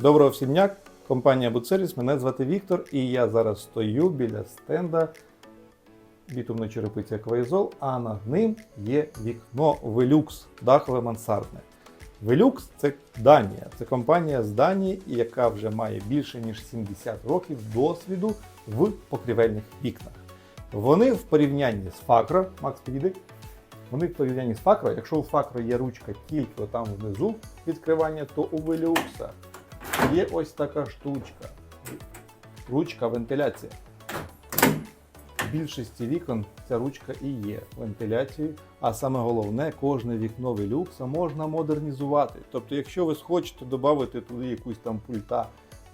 Доброго всім дня, компанія Буцеріс, мене звати Віктор, і я зараз стою біля стенда. Бітумної черепиці Акваїзол, а над ним є вікно Velux, дахове мансардне. Velux – це Данія, це компанія з Данії, яка вже має більше ніж 70 років досвіду в покрівельних вікнах. Вони в порівнянні з Факро, Макс підійди, вони в порівнянні з Факро, якщо у Факро є ручка тільки там внизу відкривання, то у Velux є ось така штучка. Ручка вентиляція. В більшості вікон ця ручка і є вентиляцією. А саме головне, кожне вікно Velux можна модернізувати. Тобто, якщо ви хочете додати туди якусь там пульта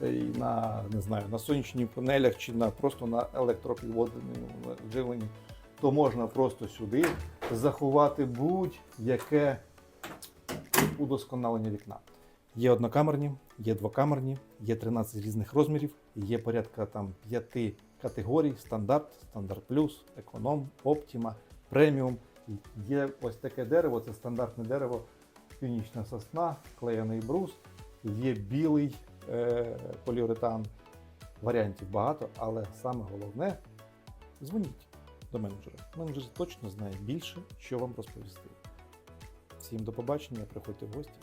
е, на не знаю, на сонячних панелях чи на просто на електропідводному живленні, то можна просто сюди заховати будь-яке удосконалення вікна. Є однокамерні, є двокамерні, є 13 різних розмірів, є порядка там 5 категорій: стандарт, стандарт плюс, економ, оптіма, преміум. Є ось таке дерево, це стандартне дерево, північна сосна, клеєний брус, є білий е, поліуретан. Варіантів багато, але саме головне дзвоніть до менеджера. Менеджер точно знає більше, що вам розповісти. Всім до побачення, приходьте в гості.